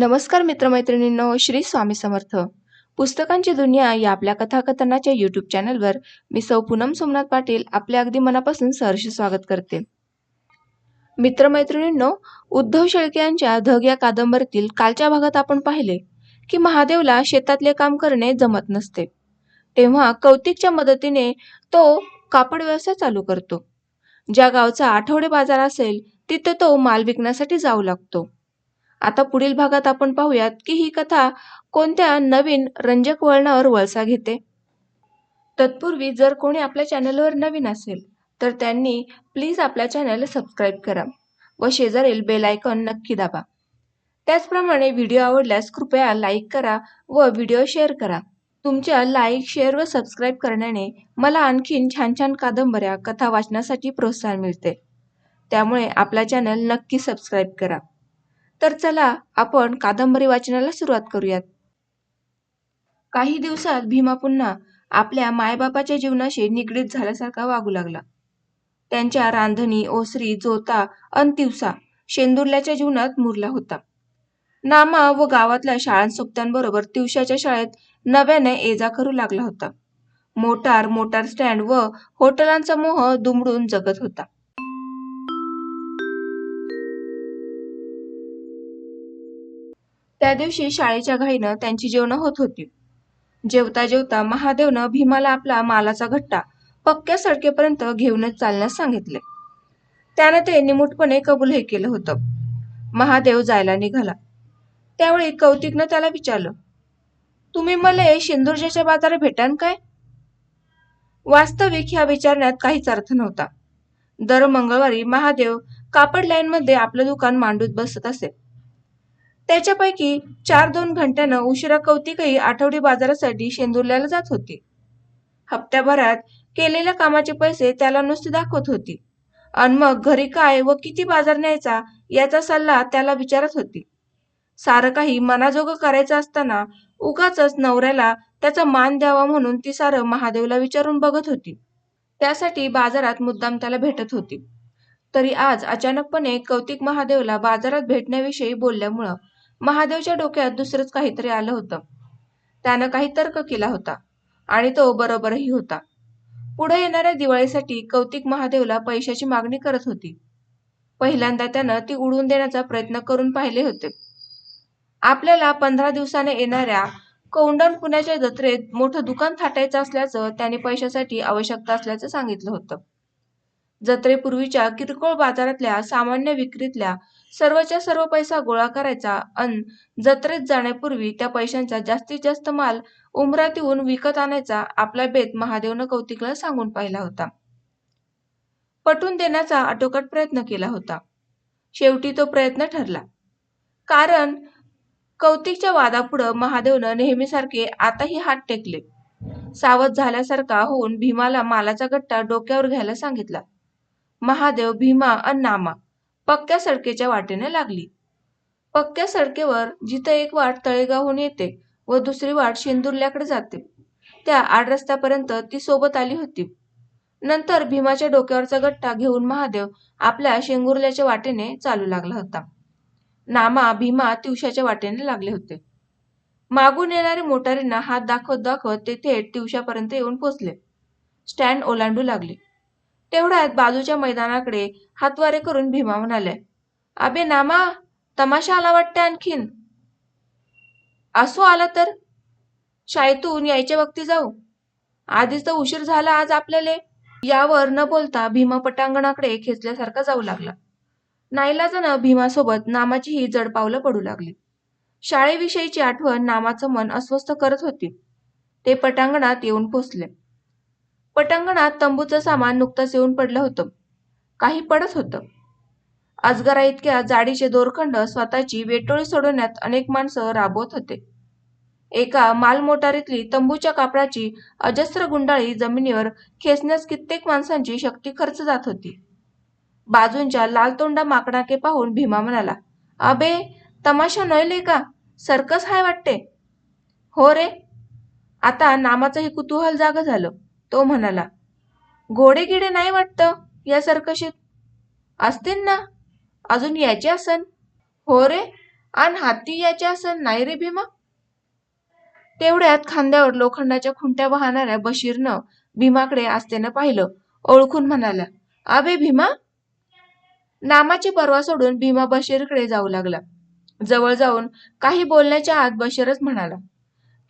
नमस्कार मित्रमैत्रिणींनो श्री स्वामी समर्थ. पुस्तकांची दुनिया या आपल्या कथाकथनाच्या यूट्यूब चॅनलवर मी सौ पूनम सोमनाथ पाटील आपल्या अगदी मनापासून सहर्ष स्वागत करते. मित्रमैत्रिणींनो उद्धव शेळके यांच्या धग या कादंबरीतील कालच्या भागात आपण पाहिले की महादेवला शेतातले काम करणे जमत नसते. तेव्हा कौतिकच्या मदतीने तो कापड व्यवसाय चालू करतो. ज्या गावचा आठवडे बाजार असेल तिथे तो माल विकण्यासाठी जाऊ लागतो. आता पुढील भागात आपण पाहूयात की ही कथा कोणत्या नवीन रंजक वळणावर वळसा घेते. तत्पूर्वी जर कोणी आपल्या चॅनलवर नवीन असेल तर त्यांनी प्लीज आपल्या चॅनल सबस्क्राईब करा व शेजारील बेल आयकॉन नक्की दाबा. त्याचप्रमाणे व्हिडिओ आवडल्यास कृपया लाईक करा व व्हिडिओ शेअर करा. तुमच्या लाईक शेअर व सबस्क्राईब करण्याने मला आणखीन छान छान कादंबऱ्या कथा वाचण्यासाठी प्रोत्साहन मिळते. त्यामुळे आपला चॅनल नक्की सबस्क्राईब करा. तर चला आपण कादंबरी वाचनाला सुरुवात करूयात. काही दिवसात भीमा पुन्हा आपल्या मायबापाच्या जीवनाशी निगडीत झाल्यासारखा वागू लागला. त्यांच्या रांधणी ओसरी जोता अंतिवसा शेंदुर्ल्याच्या जीवनात मुरला होता. नामा व गावातल्या शाळांसोबत्यांबरोबर तिवशाच्या शाळेत नव्याने ये जा करू लागला होता. मोटार मोटार स्टँड व हॉटेलांचा मोह दुमडून जगत होता. त्या दिवशी शाळेच्या घाईनं त्यांची जेवणं होत होती. जेवता जेवता महादेवनं भीमाला आपला मालाचा घट्टा पक्क्या सडकेपर्यंत घेऊनच चालण्यास सांगितले. त्यानं ते निमूटपणे कबूलही केलं होतं. महादेव जायला निघाला. त्यावेळी कौतिकनं त्याला विचारलं तुम्ही मला शिंदुर्जेच्या बाजारात भेटान काय? वास्तविक ह्या विचारण्यात काहीच अर्थ नव्हता. दर मंगळवारी महादेव कापड लाईनमध्ये आपलं दुकान मांडूत बसत असे. त्याच्यापैकी चार दोन घंट्यानं उशिरा कौतिकही आठवडी बाजारासाठी शेंदुर्ल्याला जात होती. हप्त्याभरात केलेल्या कामाचे पैसे त्याला नुसते दाखवत होती. आणि मग घरी काय व किती बाजार न्यायचा याचा सल्ला त्याला विचारत होती. सारं काही मनाजोगं करायचं असताना उगाच नवऱ्याला त्याचा मान द्यावा म्हणून ती सारं महादेवला विचारून बघत होती. त्यासाठी बाजारात मुद्दाम त्याला भेटत होती. तरी आज अचानकपणे कौतिक महादेवला बाजारात भेटण्याविषयी बोलल्यामुळं महादेवच्या डोक्यात दुसरंच काहीतरी आलं होतं. त्यानं काही तर्क केला होता आणि तो बरोबरही होता. पुढे येणाऱ्या दिवाळीसाठी कौतिक महादेवला पैशाची मागणी करत होती. पहिल्यांदा त्यानं ती उडवून देण्याचा प्रयत्न करून पाहिले होते. आपल्याला पंधरा दिवसाने येणाऱ्या कौंडण पुण्याच्या जत्रेत मोठं दुकान थाटायचं असल्याचं त्याने पैशासाठी आवश्यकता असल्याचं सांगितलं होतं. जत्रेपूर्वीच्या किरकोळ बाजारातल्या सामान्य विक्रीतल्या सर्वच्या सर्व पैसा गोळा करायचा अन जत्रेत जाण्यापूर्वी त्या पैशांचा जास्तीत जास्त माल उंबरातीहून विकत आणायचा आपला बेत महादेवनं कौतिकला सांगून पाहिला होता. पटून देण्याचा आटोकाट प्रयत्न केला होता. शेवटी तो प्रयत्न ठरला. कारण कौतिकच्या वादापुढं महादेवनं नेहमीसारखे आताही हात टेकले. सावध झाल्यासारखा होऊन भीमाला मालाचा गट्टा डोक्यावर घ्यायला सांगितला. महादेव भीमा अन नामा पक्क्या सडकेच्या वाटेने लागली. पक्क्या सडकेवर जिथं एक वाट तळेगावहून येते व दुसरी वाट शेंदुर्ल्याकडे जाते त्या आड रस्त्यापर्यंत ती सोबत आली होती. नंतर भीमाच्या डोक्यावरचा गट्टा घेऊन महादेव आपल्या शेंगुर्ल्याच्या वाटेने चालू लागला होता. नामा भीमा तिवशाच्या वाटेने लागले होते. मागून येणारे मोटारींना हात दाखवत दाखवत ते थेट तिवशापर्यंत येऊन पोचले. स्टँड ओलांडू लागले. तेवढ्यात बाजूच्या मैदानाकडे हातवारे करून भीमा म्हणाले अबे नामा तमाशा आला वाटते आणखीन. असो आला तर? शाळेतून यायच्या वक्ती जाऊ? आधीच तर उशीर झाला आज आपल्याला. यावर न बोलता भीमा पटांगणाकडे खेचल्यासारखा जाऊ लागला. नाईलाजानं भीमासोबत नामाचीही जड पावलं पडू लागली. शाळेविषयीची आठवण नामाचं मन अस्वस्थ करत होती. ते पटांगणात येऊन पोचले. पटांगणात तंबूचं सामान नुकतंच येऊन पडलं होतं. काही पडत होतं. अजगरा इतक्या जाडीचे दोरखंड स्वतःची वेटोळी सोडवण्यात अनेक माणसं राबवत होते. एका मालमोटारीतली तंबूच्या कापडाची अजस्र गुंडाळी जमिनीवर खेचण्यास कित्येक माणसांची शक्ती खर्च जात होती. बाजूंच्या लालतोंडा माकडाके पाहून भीमा म्हणाला अबे तमाशा नयले का? सर्कस हाय वाटते. हो रे. आता नामाचंही कुतूहल जाग झालं. तो म्हणाला घोडे गिडे नाही वाटतं या सर्कशीत असतील ना? अजून याचे असन? हो रे आण हाती याचे आसन नाही रे भीमा? तेवढ्यात खांद्यावर लोखंडाच्या खुंट्या वाहणाऱ्या बशीरनं भीमाकडे आस्तेनं पाहिलं. ओळखून म्हणाला अबे भीमा. नामाची पर्वा सोडून भीमा बशीरकडे जाऊ लागला. जवळ जाऊन काही बोलण्याच्या आत बशीरच म्हणाला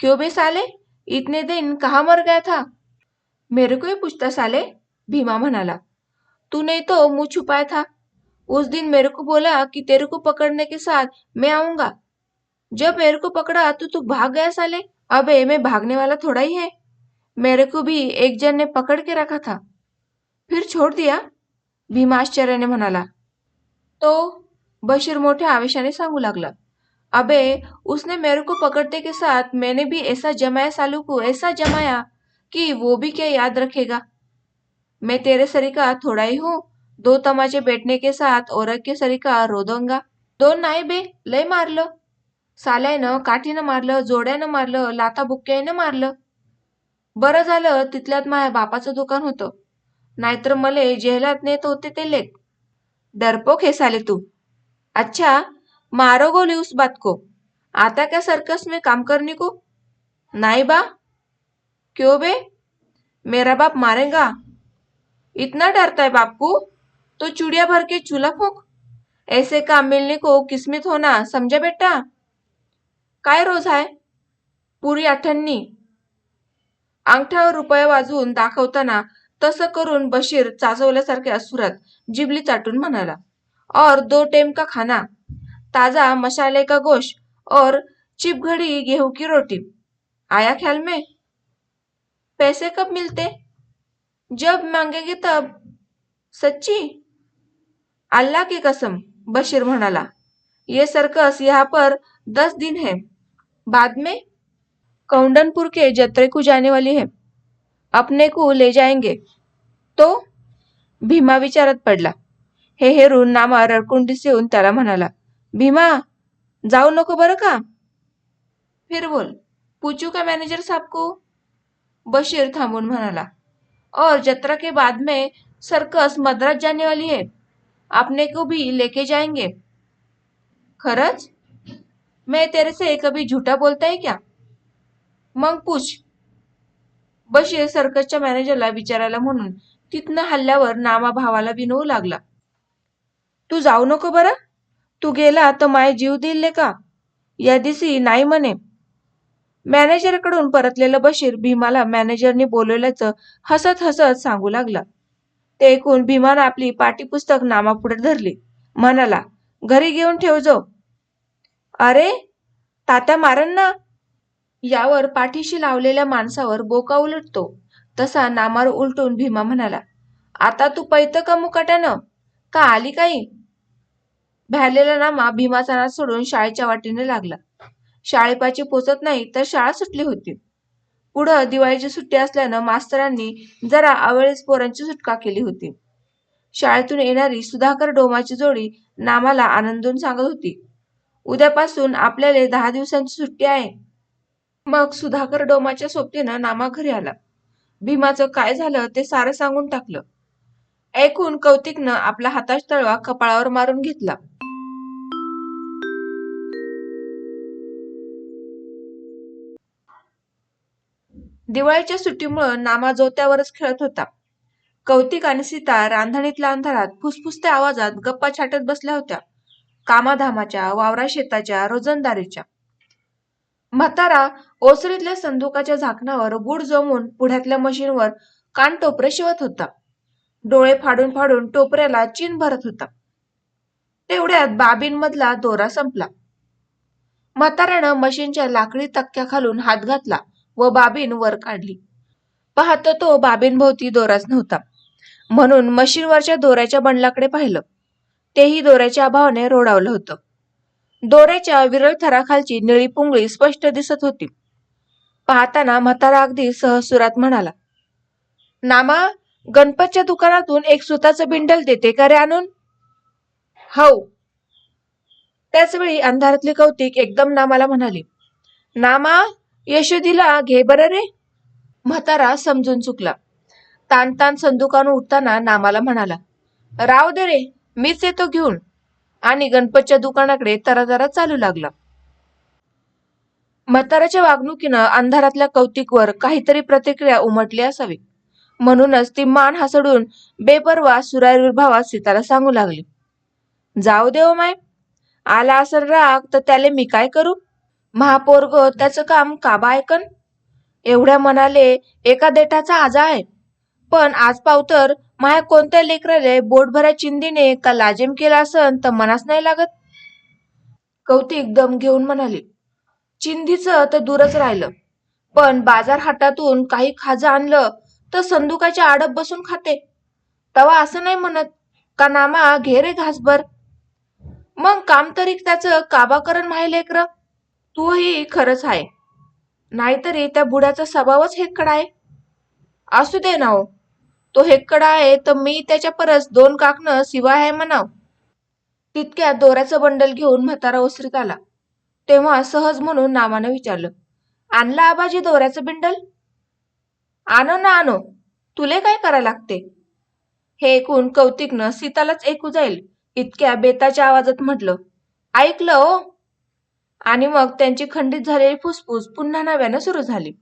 क्यों बे साले? इतने दिन कहा मर गया था? मेरे को ही पूछता साले, भीमा म्हणाला तू नहीं तो मुँह छुपाया था। उस दिन मेरे को बोला कि तेरे को पकड़ने के साथ मैं आऊँगा। जब मेरे को पकड़ा तो तू भाग गया साले। अबे मैं भागने वाला थोड़ा ही है। मेरे को भी एक जन ने पकड़ के रखा था। फिर छोड़ दिया, भीमा आश्चर्याने म्हणाला तो बशीर मोठ्या आवेशाने सांगू लागला, अबे, उसने मेरे को पकड़ते के साथ मैंने भी ऐसा जमाया सालू को, ऐसा जमाया। कि वो भी क्या याद रखेगा? मैं तेरे सरीका थोड़ा ही हूँ। दो तमाचे बैठने के साथ औरत के सरीका रो दूंगा दोन नाही बे लय मारलं साल्यानं काठीनं मारलं जोड्यानं मारलं लाता बुक्क्यानं मारलं बरं झालं तिथल्यात माझ्या बापाचं दुकान होतं. नाहीतर मले जेलात नेत होते ते लेख डरपोक हे साले तू. अच्छा मारोगोली उस बात को. आता क्या सर्कस में काम करने को नाही बा क्यों बे? मेरा बाप मारेगा। इतना डरता है बाप। को तो चूड़िया भर के चूल्हा फूक। ऐसे काम मिलने को किस्मत होना समझा बेटा? काय रोज आहे? पुरी आठवणी अंगठ्यावर रुपये वाजवून दाखवताना तसं करून बशीर चाचवल्यासारख्या असुरात जिबली चाटून म्हणाला और दो टेम का खाना ताजा मसाले का गोश और चिप घड़ी गेहूं की रोटी. आया ख्याल में? पैसे कब मिलते? जब मांगेंगे तब। सच्ची? अल्लाह की कसम बशीर म्हणाला। ये सर्कस यहाँ पर दस दिन है। बाद में? कौंडनपुर के जत्रे को जाने वाली है। अपने को ले जाएंगे। तो? भीमा विचारात पडला। हे हेरून नामा रडकुंडीस येऊन त्याला म्हणाला। भीमा जाऊ नको बरं का फिर बोल पूछू का मैनेजर साहब को? बशीर थांबून म्हणाला और जत्रा के बाद में सर्कस मद्रास जाने वाली है. आपने को भी लेके जाएंगे? खरच? मैं तेरे से कभी झूठा बोलता है क्या? मग पूछ. बशीर सर्कसच्या मॅनेजरला विचारायला म्हणून तिथनं हल्ल्यावर नामा भावाला विनवू लागला. तू जाऊ नको बरं? तू गेला तर माय जीव दिले का? या दिवशी नाही म्हणे. मॅनेजरकडून परतलेलं बशीर भीमाला मॅनेजरने बोलवल्याचं हसत हसत सांगू लागला. ते ऐकून भीमानं आपली पाठीपुस्तक नामापुढे धरली. म्हणाला घरी घेऊन ठेव जो. अरे तात्या मारन ना. यावर पाठीशी लावलेल्या माणसावर बोका उलटतो. तसा नामार उलटून भीमा म्हणाला आता तू पैत का मुकाट्यानं? का आली काही? भ्यालेला नामा भीमाचा नाद सोडून शाळेच्या वाटेने लागला. शाळेपाची पोचत नाही तर शाळा सुटली होती. पुढं दिवाळीची सुट्टी असल्यानं मास्तरांनी जरा अवेळेस पोरांची सुटका केली होती. शाळेतून येणारी सुधाकर डोमाची जोडी नामाला आनंदून सांगत होती. उद्यापासून आपल्याला दहा दिवसांची सुट्टी आहे. मग सुधाकर डोमाच्या सोबतीनं नामा घरी आला. भीमाचं काय झालं ते सारं सांगून टाकलं. ऐकून कौतिकनं आपला हाताश तळवा कपाळावर मारून घेतला. दिवाळीच्या सुट्टीमुळं नामा जोत्यावरच खेळत होता. कौतिक आणि सीता रांधणीतल्या अंधारात फुसफुसत्या आवाजात गप्पा छाटत बसल्या होत्या. कामाधामाच्या वावरा शेताच्या रोजंदारीच्या. म्हातारा ओसरीतल्या संदुकाच्या झाकणावर गुड जमून पुढ्यातल्या मशीनवर कान टोपरे शिवत होता. डोळे फाडून फाडून टोपऱ्याला चीन भरत होता. तेवढ्यात बाबींमधला दोरा संपला. म्हाताऱ्यानं मशीनच्या लाकडी तक्क्या खालून हात घातला. व बाबीन वर काढली. पाहतो तो बाबींभोवती दोराच नव्हता. म्हणून मशीनवरच्या दोऱ्याच्या बंडलाकडे पाहिलं. तेही दोऱ्याच्या अभावाने रोडावलं होतं. दोऱ्याच्या विरळ थराखालची निळी पुंगळी स्पष्ट दिसत होती. पाहताना म्हातारा अगदी सहसुरात म्हणाला नामा गणपतच्या दुकानातून एक सुताचं बिंडल देते का रे आणून? हो त्याचवेळी अंधारातली कौतिक एकदम नामाला म्हणाली नामा यशोदीला घे बरं रे. म्हातारा समजून चुकला. तान तान संदुकानं उठताना नामाला म्हणाला राव दे रे मीच येतो घेऊन. आणि गणपतच्या दुकानाकडे तरातरा चालू लागला. म्हाताराच्या वागणुकीनं अंधारातल्या कौतिकवर काहीतरी प्रतिक्रिया उमटली असावी. म्हणूनच ती मान हसडून बेपरवा सुरारीर भावात सीताला सांगू लागली जाऊ देव माय आला असेल राग तर त्याले मी काय करू? महापोरग त्याचं काम काबा ऐकन एवढ्या मनाले एका देठाचा आजा आहे. पण आज पावतर माया कोणत्या लेकराले बोटभऱ्या चिंदीने का लाजेम केला असन तर मनास नाही लागत? कौतिक दम घेऊन म्हणाली चिंधीचं तर दूरच राहिलं. पण बाजार हाटातून काही खाजं आणलं तर संदुकाच्या आडप बसून खाते. तवा असं नाही म्हणत का नामा घे रे घासभर? मग काम तरी त्याचं काबा करण लेकरं? तूही खरंच आहे. नाहीतरी त्या बुड्याचा स्वभावच हेकडा आहे. असू दे ना हो. तो हेकडा आहे तर मी त्याच्या परस दोन काकणं शिवाय आहे म्हणाव. तितक्या दोऱ्याचं बंडल घेऊन म्हातारा ओसरीत आला. तेव्हा सहज म्हणून नामानं विचारलं आणला आबाजी दोऱ्याचं बिंडल? आणो ना आणो. तुले काय करा लागते? हे ऐकून कौतिकनं सीतालाच ऐकू जाईल इतक्या बेताच्या आवाजात म्हटलं ऐकलं ओ आणि मग त्यांची खंडित झालेली फुसफुस पुन्हा नव्यानं सुरू झाली.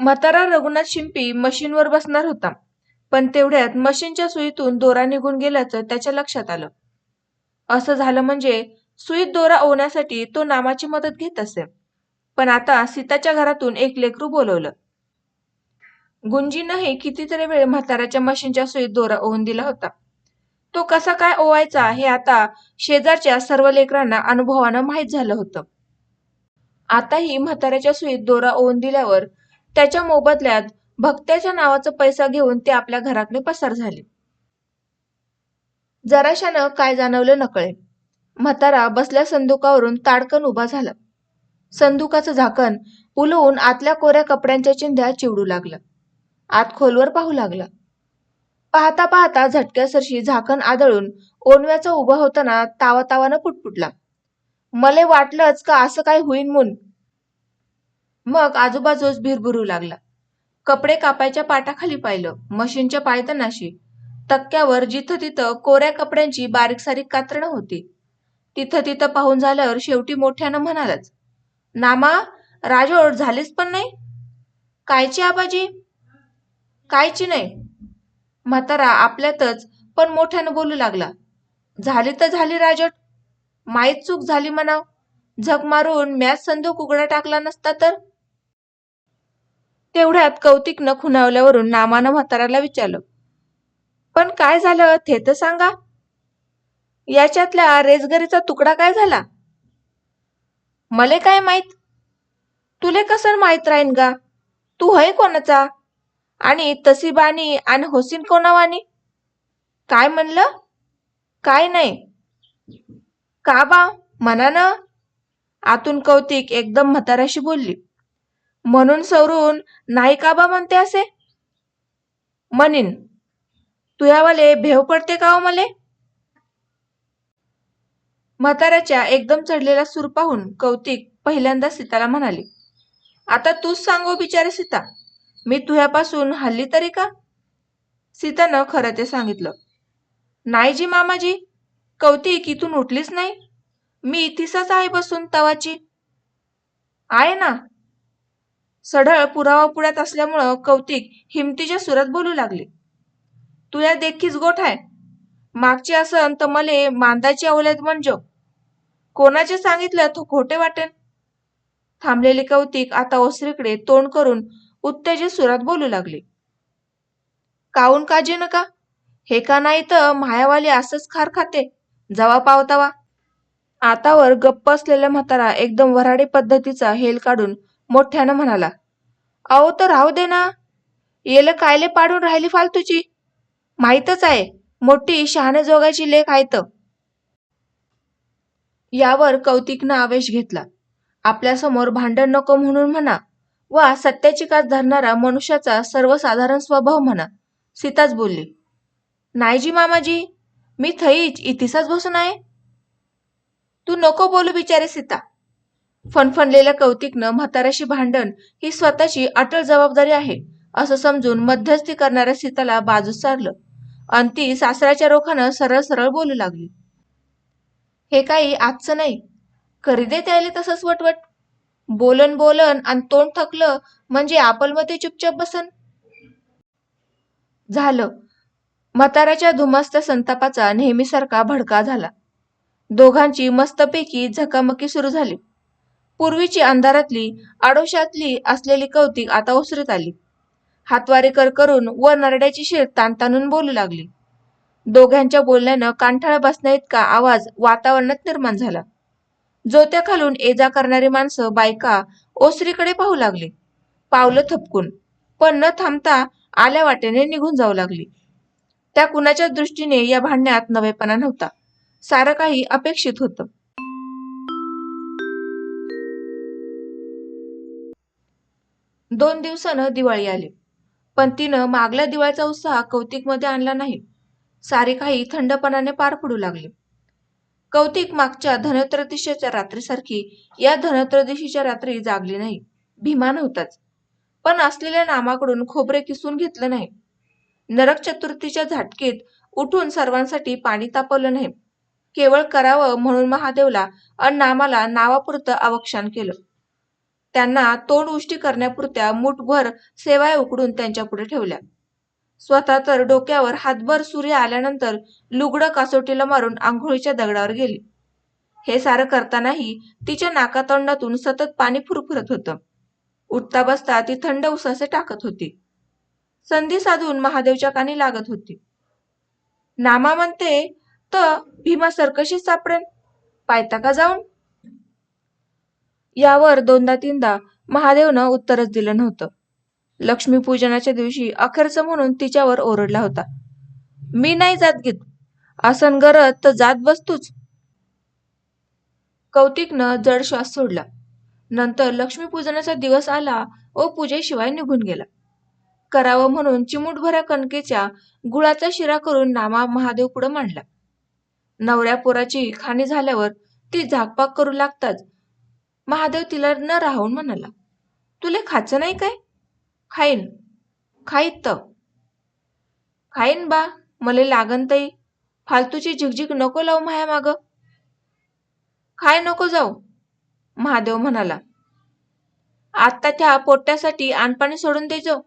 म्हातारा रघुनाथ शिंपी मशीनवर बसणार होता पण तेवढ्यात मशीनच्या सुईतून दोरा निघून गेल्याचं त्याच्या लक्षात आलं. असं झालं म्हणजे सुईत दोरा ओवण्यासाठी तो नामाची मदत घेत असे पण आता सीताच्या घरातून एक लेकरू बोलवलं. गुंजीनंही कितीतरी वेळ म्हाताराच्या मशीनच्या सुईत दोरा ओवून दिला होता. तो कसा काय ओवायचा हे आता शेजारच्या सर्व लेकरांना अनुभवानं माहीत झालं होतं. आताही म्हाताऱ्याच्या सुईत दोरा ओवून दिल्यावर त्याच्या मोबदल्यात भक्त्याच्या नावाचा पैसा घेऊन ते आपल्या घराकडे पसार झाले. जराशानं काय जाणवलं नकळे. म्हातारा बसल्या संदुकावरून ताडकन उभा झाला. संदुकाचं झाकण उलवून आतल्या कोऱ्या कपड्यांच्या चिंध्या चिवडू लागलं. आत खोलवर पाहू लागला. पाहता पाहता झटक्यासरशी झाकण आदळून ओनव्याचा उभा होताना तावा तावानं पुटपुटला. मले वाटलंच का असं काय होईन म्हणून मग आजूबाजूस भिरभुरू लागला. कपडे कापायच्या पाटाखाली पाहिलं. मशीनच्या पायतनाशी तक्क्यावर जिथं तिथं कोऱ्या कपड्यांची बारीक सारीक कातरणं होती. तिथं तिथं पाहून झाल्यावर शेवटी मोठ्यानं म्हणालच नामा राजोड झालीच पण नाही? कायची आबाजी? कायची नाही? म्हातारा आपल्यातच. पण मोठ्यानं बोलू लागला. झाली तर झाली राजट. माहीत चूक झाली म्हणाव. झक मारून मॅच संदूक उघडा टाकला नसता तर? तेवढ्यात कौतिकनं खुणावल्यावरून नामानं म्हाताराला विचारलं. पण काय झालं? ते तर सांगा. याच्यातल्या रेसगरीचा तुकडा काय झाला? मले काय माहीत. तुले कसं माहीत राहीन गा? तू हय कोणाचा? आणि तशी बाणी आणि होसीन कोणावानी? काय म्हणलं? काय नाही. का बा? म्हणानं आतून कौतिक एकदम म्हाताराशी बोलली. म्हणून सवरून नाही का बा? म्हणते असे. म्हणीन. तुयावाले भेव पडते का हो मले? म्हाताऱ्याच्या एकदम चढलेला सूर पाहून कौतिक पहिल्यांदा सीताला म्हणाली आता तूच सांगो बिचारे सीता. मी तुझ्यापासून हल्ली तरी का? सीतानं खरं ते सांगितलं. नाही जी मामाजी कौतिक इथून उठलीच नाही. मी तिसाच आहे बसून तवाची. आहे ना? सढळ पुरावा पुढ्यात असल्यामुळं कौतिक हिमतीच्या सुरात बोलू लागले. तू देखीच गोठ आहे. मागची असन तर मले मांदाची अवलेत म्हणजे कोणाचे सांगितलं तो खोटे वाटेल थांबलेले कौतिक आता ओसरीकडे तोंड करून उत्तेजित सुरात बोलू लागली. काऊन काजी नका? हे का नाही तर मायावाली असंच खार खाते. जवा पावतावा. आतावर गप्प असलेला म्हातारा एकदम वराडे पद्धतीचा हेल काढून मोठ्यानं म्हणाला अहो तर राहू दे ना. येलं कायले पाडून राहिली फालतूची? माहीतच आहे मोठी शहाणे जोगाची लेख आहे तर यावर कौतिकनं आवेश घेतला. आपल्यासमोर भांडण नको म्हणून म्हणा वा सत्याची कास धरणारा मनुष्याचा सर्वसाधारण स्वभाव म्हणा सीताच बोलली. नाहीजी मामाजी मी थईच इतिसाच बसून आहे. तू नको बोलू बिचारे सीता. फणफणलेल्या कौतिकनं म्हाताऱ्याशी भांडण ही स्वतःची अटल जबाबदारी आहे असं समजून मध्यस्थी करणाऱ्या सीताला बाजूस सारलं आणि ती सासऱ्याच्या रोखानं सरळ सरळ बोलू लागली. हे काही आजचं नाही. करी दे त्याले तसंच वटवट. बोलन बोलन आणि तोंड थकलं म्हणजे आपलमध्ये चुपचाप बसन. झालं. म्हाताऱ्याच्या धुमस्त संतापाचा नेहमीसारखा भडका झाला. दोघांची मस्तपैकी झकामकी सुरू झाली. पूर्वीची अंधारातली आडोशातली असलेली कौतिक आता ओसरत आली. हातवारे कर करून व नरड्याची शिर ताणताणून बोलू लागली. दोघांच्या बोलण्यानं कांठाळ बसण्या इतका आवाज वातावरणात निर्माण झाला. जोत्या खालून ये जा करणारी माणसं बायका ओसरीकडे पाहू लागली. पावलं थपकून. पण न थांबता आल्या वाटेने निघून जाऊ लागली. त्या कुणाच्या दृष्टीने या भांडण्यात नवेपणा नव्हता. सारं काही अपेक्षित होतं. दोन दिवसानं दिवाळी आली. पण तिनं मागल्या दिवाळीचा उत्साह कौतिकमध्ये आणला नाही. सारे काही थंडपणाने पार पडू लागले. कौतिक मागच्या धनत्रयोदशीच्या रात्रीसारखी या धनत्रयोदशीच्या रात्री जागली नाही. भीमा नव्हताच पण असलेल्या नामाकडून खोबरे किसून घेतलं नाही. नरक चतुर्थीच्या झाटकीत उठून सर्वांसाठी पाणी तापवलं नाही. केवळ करावं म्हणून महादेवला अन नामाला नावापुरतं अवक्षान केलं. त्यांना तोंड उष्टी करण्यापुरत्या मुठभर सेवाय उकडून त्यांच्या पुढे ठेवल्या. स्वतः तर डोक्यावर हातभर सूर्य आल्यानंतर लुगडं कासोटीला मारून आंघोळीच्या दगडावर गेली. हे सारं करतानाही तिच्या नाकातोंडातून सतत पाणी फुरफुरत होतं. उठता बसता ती थंड उसासे टाकत होती. संधी साधून महादेवच्या कानी लागत होती. नामा म्हणते तर भीमा सरकशीच सापडेल पायता का जाऊन? यावर दोनदा तीनदा महादेवनं उत्तरच दिलं नव्हतं. लक्ष्मीपूजनाच्या दिवशी अखेरचं म्हणून तिच्यावर ओरडला होता. मी नाही जात घेत. आसन गरज तर जात बसतूच. कौतिकनं जड श्वास सोडला. नंतर लक्ष्मीपूजनाचा दिवस आला व पूजेशिवाय निघून गेला. करावं म्हणून चिमूटभऱ्या कणकेच्या गुळाचा शिरा करून नामा महादेव पुढे मांडला. नवऱ्या पोराची खाणी झाल्यावर ती झाकपाक करू लागताच महादेव तिला न राहून म्हणाला तुले खायचं नाही काय? खाईन. खाईत तर. खाईन बा मले लागन तई. फालतूची झिकझिक नको लावू माया माग. खाय नको जाऊ महादेव म्हणाला. आता त्या पोट्यासाठी आणपाणी सोडून देजो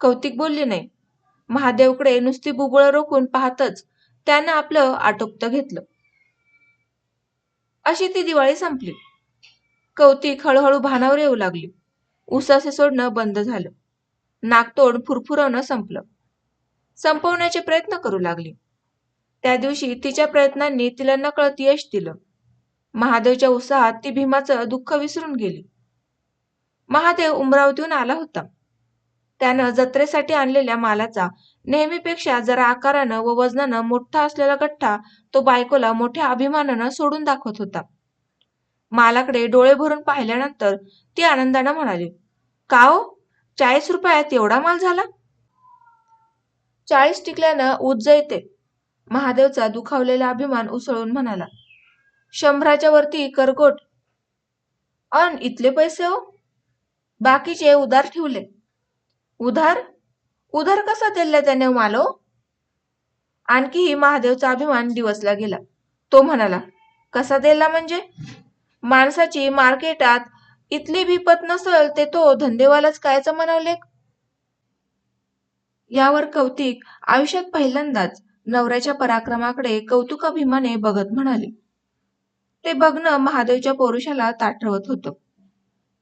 कौतिक बोलली नाही. महादेवकडे नुसती बुबुळ रोखून पाहतच त्यानं आपलं आटोपतं घेतलं. अशी ती दिवाळी संपली. कौतिक हळूहळू भानावर येऊ लागली. उसासे सोडणं बंद झालं. नाकतोड फुरफुरवणं संपलं. संपवण्याचे प्रयत्न करू लागली. त्या दिवशी तिच्या प्रयत्नांनी तिला नकळत यश दिलं. महादेवच्या उत्साहात ती भीमाचं दुःख विसरून गेली. महादेव उमरावतीहून आला होता. त्यानं जत्रेसाठी आणलेल्या मालाचा नेहमीपेक्षा जरा आकारानं व वजनानं मोठा असलेला गठ्ठा तो बायकोला मोठ्या अभिमानानं सोडून दाखवत होता. मालाकडे डोळे भरून पाहिल्यानंतर ती आनंदानं म्हणाली का हो? चाळीस रुपयात एवढा माल झाला? चाळीस टिकल्यानं उज्ज येते महादेवचा दुखावलेला अभिमान उसळून म्हणाला शंभराच्या वरती करकोट. अन इथले पैसे हो? बाकीचे उधार ठेवले. उधार? उधार कसा दिला त्याने मालो हो? आणखीही महादेवचा अभिमान दिवसला गेला. तो म्हणाला कसा दिला म्हणजे? माणसाची मार्केटात इथली भिपत नसल ते तो धंदेवालाच कायचं म्हणावले यावर कौतिक आयुष्यात पहिल्यांदाच नवऱ्याच्या पराक्रमाकडे कौतुकाभिमाने बघत म्हणाले. ते बघणं महादेवच्या पौरुषाला ताठरवत होतं.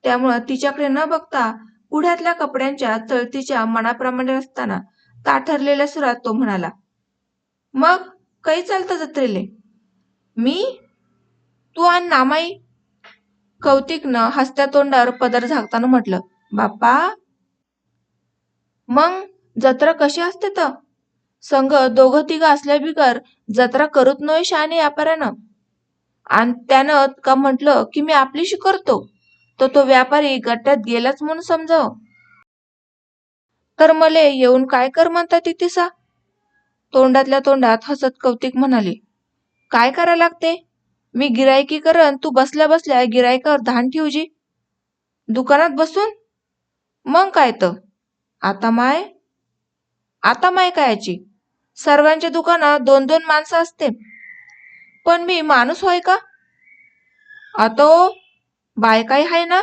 त्यामुळं तिच्याकडे न बघता पुढ्यातल्या कपड्यांच्या चळतीच्या मनाप्रमाणे असताना ताठरलेल्या सुरात तो म्हणाला मग काही चालतं जत्रेले? मी? तू आण नामाई? कौतिकनं हसत्या तोंडावर पदर झाकताना म्हटलं बाप्पा मग जत्रा कशी असते तर संघ दोघं तिघं असल्या बिगर जत्रा करूत नये शहाणे व्यापाऱ्यानं. आणि त्यानं का म्हटलं की मी आपलीशी करतो? तर तो व्यापारी गट्ट्यात गेलाच म्हणून समजाव. तर मले येऊन काय कर म्हणता तिथिसा तोंडातल्या तोंडात हसत कौतिक म्हणाले काय करा लागते? मी गिरायकी करन तू बसल्या बसल्या गिरायकावर धान ठेवजी. दुकानात बसून? मग काय तर आता माय? आता माय कायची सर्वांच्या दुकानात दोन दोन माणसं असते. पण मी माणूस होय का? अतो बायकाई हाय ना?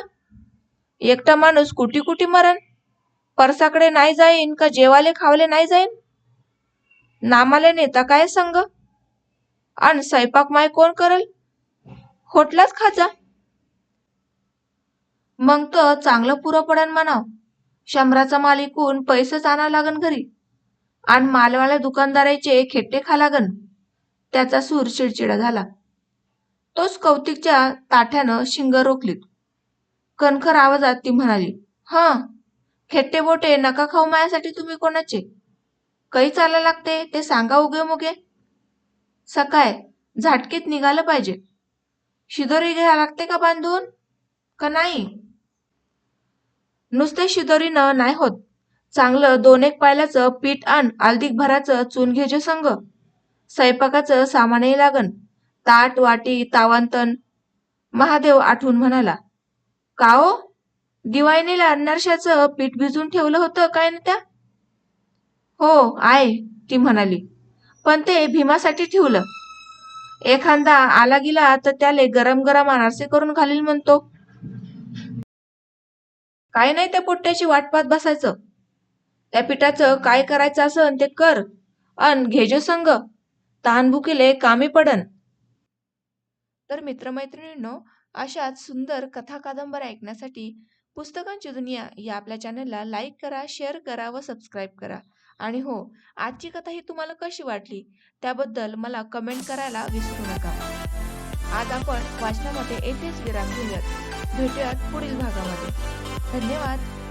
एकटा माणूस कुटी कुटी मरण. परसाकडे नाही जाईन का जेवाले खावले नाही जाईन? नामाले नेता काय संग? आणि स्वयंपाक माय कोण करल? खोटलाच खाजा. मग तर चांगलं पुरं पडन म्हणाव शंभराचा माल इकून पैसेच आणावं लागन घरी. आणि मालवाल्या दुकानदाराचे खेट्टे खा लागन. त्याचा सूर चिडचिडा झाला. तोच कौतिकच्या ताठ्यानं शिंग रोखलीत. कणखर आवाजात ती म्हणाली हा खेट्टे बोटे नका खाऊ मायासाठी तुम्ही कोणाचे? काही चाला लागते ते सांगा उगे मुगे. सकाळ झाटकीत निघालं पाहिजे. शिदोरी घ्यायला लागते का बांधून? का नाही? नुसते शिदोरीनं नाही होत. चांगलं दोन एक पायल्याचं पीठ आण आलदिक भराचं चून घेजो संग. स्वयंपाकाचं सामानही लागन. ताट वाटी तावांतन महादेव आठवून म्हणाला का हो? दिवाळीला अनारशाचं पीठ भिजून ठेवलं होतं काय ना त्या? हो आहे ती म्हणाली. पण ते भीमासाठी ठेवलं. एखादा आला गेला तर त्याले गरम गरम अनारसे करून घालील म्हणतो. काय नाही त्या पोट्ट्याची वाट पाहत बसायचं. त्या पिठाचं काय करायचं असं ते कर. अन घेजो संग. तहानभुकीले कामी पडन. तर मित्रमैत्रिणींनो अशाच सुंदर कथा कादंबऱ्या ऐकण्यासाठी पुस्तकांची दुनिया या आपल्या चॅनलला लाईक करा शेअर करा व सबस्क्राईब करा. आणि हो आजची कथा ही तुम्हाला कशी वाटली? त्याबद्दल मला कमेंट करायला विसरू नका. आज आपण वाचनामध्ये येथेच विराम घेऊयात. भेटूयात पुढील भागामध्ये. धन्यवाद.